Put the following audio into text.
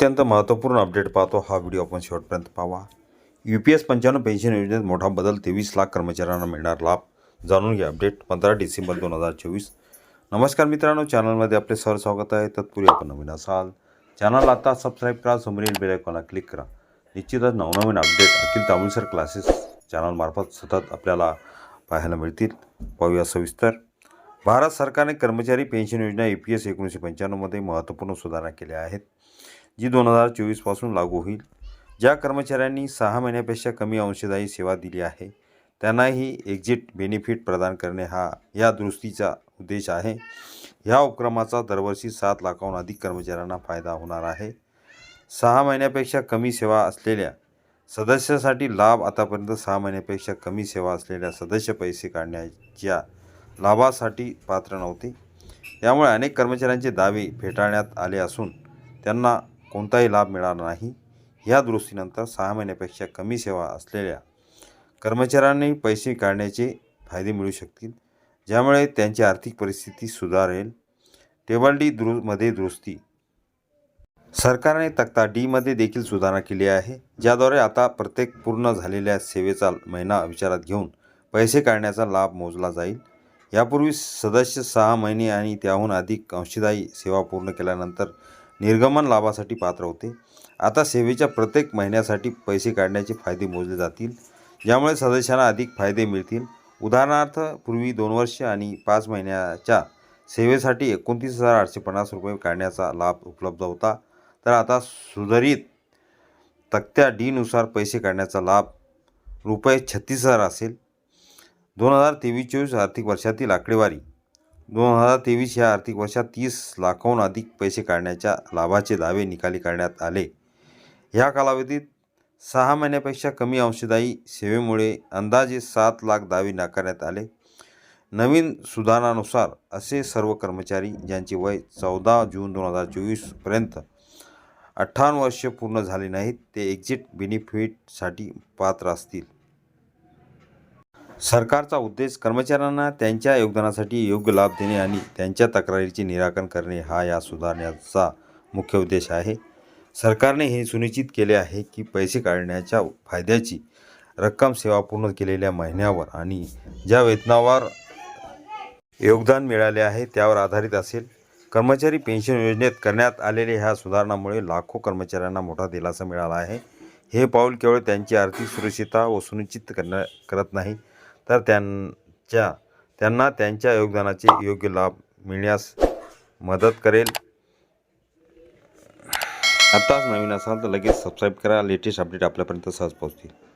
अत्यंत महत्त्वपूर्ण अपडेट पाहतो. हा व्हिडिओ आपण शेवटपर्यंत पाहावा. यू पी एस पंच्याण्णव पेन्शन योजनेत मोठा बदल तेवीस लाख कर्मचाऱ्यांना मिळणार लाभ. जाणून घ्या अपडेट पंधरा डिसेंबर दोन हजार चोवीस. नमस्कार मित्रांनो चॅनलमध्ये आपले सर स्वागत आहे. तत्पूर्वी आपण नवीन असाल चॅनल आता सबस्क्राईब करा समोरील बेल आयकॉनला क्लिक करा. निश्चितच नवनवीन अपडेट अखिल तामिळसर क्लासेस चॅनलमार्फत सतत आपल्याला पाहायला मिळतील. पाहूया सविस्तर. भारत सरकारने कर्मचारी पेन्शन योजना ए पी एस एकोणीसशे पंच्याण्णवमध्ये महत्त्वपूर्ण सुधारणा केल्या आहेत. जी दोन हजार चोवीसपासून लागू होईल. ज्या कर्मचाऱ्यांनी सहा महिन्यापेक्षा कमी अंशदायी सेवा दिली आहे त्यांनाही एक्झिट बेनिफिट प्रदान करणे हा या दुरुस्तीचा उद्देश आहे. ह्या उपक्रमाचा दरवर्षी सात लाखाहून अधिक कर्मचाऱ्यांना फायदा होणार आहे. सहा महिन्यापेक्षा कमी सेवा असलेल्या सदस्यासाठी लाभ आतापर्यंत सहा महिन्यापेक्षा कमी सेवा असलेल्या सदस्य पैसे काढण्याच्या लाभासाठी पात्र नव्हते. यामुळे अनेक कर्मचाऱ्यांचे दावे फेटाळण्यात आले असून त्यांना कोणताही लाभ मिळाला नाही. या दुरुस्तीनंतर सहा महिन्यापेक्षा कमी सेवा असलेल्या कर्मचाऱ्यांनी पैसे काढण्याचे फायदे मिळू शकतील. ज्यामुळे त्यांची आर्थिक परिस्थिती सुधारेल. टेबल डी दुरु मध्ये दुरुस्ती. सरकारने तक्ता डीमध्ये देखील सुधारणा केली आहे. ज्याद्वारे आता प्रत्येक पूर्ण झालेल्या सेवेचा महिना विचारात घेऊन पैसे काढण्याचा लाभ मोजला जाईल. यापूर्वी सदस्य सहा महिने आणि त्याहून अधिक अंशदायी सेवा पूर्ण केल्यानंतर निर्गमन लाभासाठी पात्र होते. आता सेवेच्या प्रत्येक महिन्यासाठी पैसे काढण्याचे फायदे मोजले जातील ज्यामुळे सदस्यांना अधिक फायदे मिळतील. उदाहरणार्थ पूर्वी दोन वर्ष आणि पाच महिन्याच्या सेवेसाठी एकोणतीस हजार आठशे पन्नास रुपये काढण्याचा लाभ उपलब्ध होता. तर आता सुधारित तक्त्या डीनुसार पैसे काढण्याचा लाभ रुपये छत्तीस हजार असेल. दोन हजार तेवीस चोवीस आर्थिक वर्षातील आकडेवारी दोन हजार तेवीस या आर्थिक वर्षात तीस लाखाहून अधिक पैसे काढण्याच्या लाभाचे दावे निकाली काढण्यात आले. ह्या कालावधीत सहा महिन्यापेक्षा कमी अंशदायी सेवेमुळे अंदाजे सात लाख दावे नाकारण्यात आले. नवीन सुधारणानुसार असे सर्व कर्मचारी ज्यांचे वय चौदा जून दोन हजार चोवीसपर्यंत अठ्ठावन्न वर्ष पूर्ण झाले नाहीत ते एक्झिट बेनिफिटसाठी पात्र असतील. सरकारचा उद्देश कर्मचाऱ्यांना त्यांच्या योगदानासाठी योग्य लाभ देणे आणि त्यांच्या तक्रारीचे निराकरण करणे हा या सुधारण्याचा मुख्य उद्देश आहे. सरकारने हे सुनिश्चित केले आहे की पैसे काढण्याच्या फायद्याची रक्कम सेवा पूर्ण केलेल्या महिन्यावर आणि ज्या वेतनावर योगदान मिळाले आहे त्यावर आधारित असेल. कर्मचारी पेन्शन योजनेत करण्यात आलेल्या ह्या सुधारणामुळे लाखो कर्मचाऱ्यांना मोठा दिलासा मिळाला आहे. हे पाऊल केवळ त्यांची आर्थिक सुरक्षितता व सुनिश्चित करण्या करत नाही तर त्यांच्या त्यांना त्यांच्या योगदानाचे योग्य लाभ मिळण्यास मदत करेल. आत्ताच नवीन असाल तर लगेच सबस्क्राईब करा. लेटेस्ट अपडेट आपल्यापर्यंत सहज पोहोचतील.